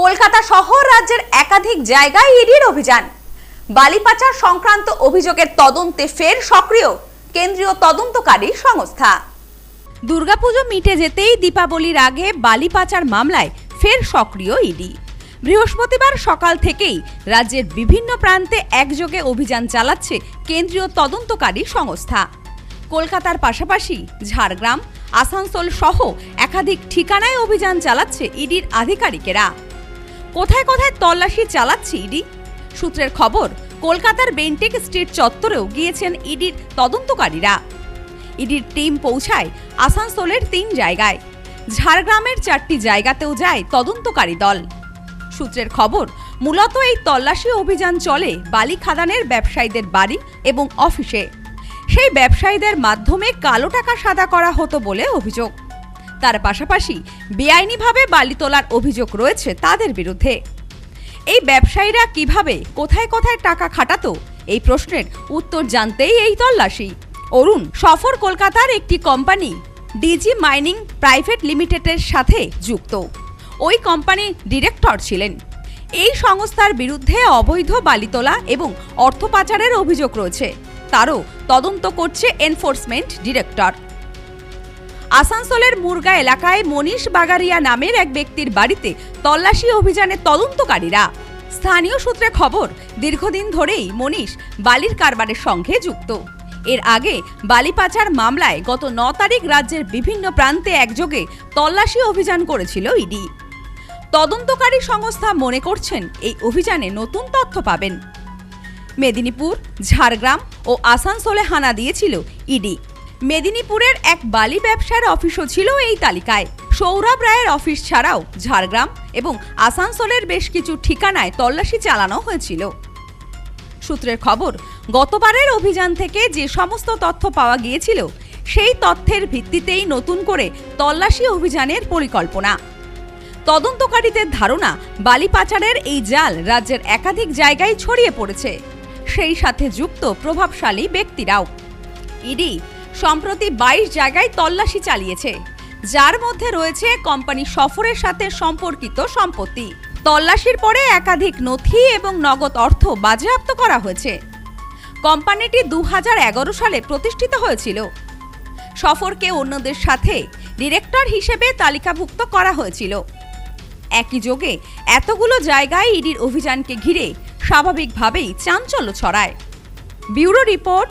কলকাতা শহর রাজ্যের একাধিক জায়গায় ইডির অভিযান। বালি পাচার সংক্রান্ত অভিযোগের তদন্তে ফের সক্রিয় কেন্দ্রীয় তদন্তকারী সংস্থা। দুর্গাপুজো মিটে যেতেই দীপাবলির আগে বালি পাচার মামলায় ফের সক্রিয় ইডি। বৃহস্পতিবার সকাল থেকেই রাজ্যের বিভিন্ন প্রান্তে একযোগে অভিযান চালাচ্ছে কেন্দ্রীয় তদন্তকারী সংস্থা। কলকাতার পাশাপাশি ঝাড়গ্রাম, আসানসোল সহ একাধিক ঠিকানায় অভিযান চালাচ্ছে ইডির আধিকারিকেরা। কোথায় কোথায় তল্লাশি চালাচ্ছে ইডি? সূত্রের খবর, কলকাতার বেন্টেক স্ট্রিট চত্বরেও গিয়েছেন ইডির তদন্তকারীরা। ইডির টিম পৌঁছায় আসানসোলের তিন জায়গায়। ঝাড়গ্রামের চারটি জায়গাতেও যায় তদন্তকারী দল। সূত্রের খবর, মূলত এই তল্লাশি অভিযান চলে বালি খাদানের ব্যবসায়ীদের বাড়ি এবং অফিসে। সেই ব্যবসায়ীদের মাধ্যমে কালো টাকা সাদা করা হতো বলে অভিযোগ। তার পাশাপাশি বেআইনিভাবে বালি তোলার অভিযোগ রয়েছে তাদের বিরুদ্ধে। এই ব্যবসায়ীরা কীভাবে, কোথায় কোথায় টাকা খাটাতো? এই প্রশ্নের উত্তর জানতেই এই তল্লাশি। অরুণ, সফর কলকাতার একটি কোম্পানি, ডিজি মাইনিং প্রাইভেট লিমিটেডের সাথে যুক্ত। ওই কোম্পানির ডিরেক্টর ছিলেন। এই সংস্থার বিরুদ্ধে অবৈধ বালি তোলা এবং অর্থ পাচারের অভিযোগ রয়েছে। তারও তদন্ত করছে এনফোর্সমেন্ট ডিরেক্টর। আসানসোলের মুরগা এলাকায় মনীষ বাগারিয়া নামের এক ব্যক্তির বাড়িতে তল্লাশি অভিযানে তদন্তকারীরা। স্থানীয় সূত্রে খবর, দীর্ঘদিন ধরেই মনীষ বালির কারবারের সঙ্গে যুক্ত। এর আগে বালি পাচার মামলায় গত ন তারিখ রাজ্যের বিভিন্ন প্রান্তে একযোগে তল্লাশি অভিযান করেছিল ইডি। তদন্তকারী সংস্থা মনে করছেন, এই অভিযানে নতুন তথ্য পাবেন। মেদিনীপুর, ঝাড়গ্রাম ও আসানসোলে হানা দিয়েছিল ইডি। মেদিনীপুরের এক বালি ব্যবসার অফিসও ছিল এই তালিকায়। সৌরভ রায়ের অফিস ছাড়াও ঝাড়গ্রাম এবং আসানসোলের বেশ কিছু ঠিকানায় তল্লাশি চালানো হয়েছিল। সূত্রের খবর, গতবারের অভিযান থেকে যে সমস্ত তথ্য পাওয়া গিয়েছিল, সেই তথ্যের ভিত্তিতেই নতুন করে তল্লাশি অভিযানের পরিকল্পনা। তদন্তকারীদের ধারণা, বালি পাচারের এই জাল রাজ্যের একাধিক জায়গায় ছড়িয়ে পড়েছে। সেই সাথে যুক্ত প্রভাবশালী ব্যক্তিরাও। ইডি সম্প্রতি বাইশ জায়গায় তল্লাশি চালিয়েছে। যার মধ্যে রয়েছে কোম্পানি সফরের সাথে সম্পর্কিত সম্পত্তি। তল্লাশির পরে একাধিক নথি এবং নগদ অর্থ বাজেয়াপ্ত করা হয়েছে। কোম্পানিটি দু হাজার এগারো সালে প্রতিষ্ঠিত হয়েছিল। সফরকে অন্যদের সাথে ডিরেক্টর হিসেবে তালিকাভুক্ত করা হয়েছিল। একই যোগে এতগুলো জায়গায় ইডির অভিযানকে ঘিরে স্বাভাবিকভাবেই চাঞ্চল্য ছড়ায়। Bureau report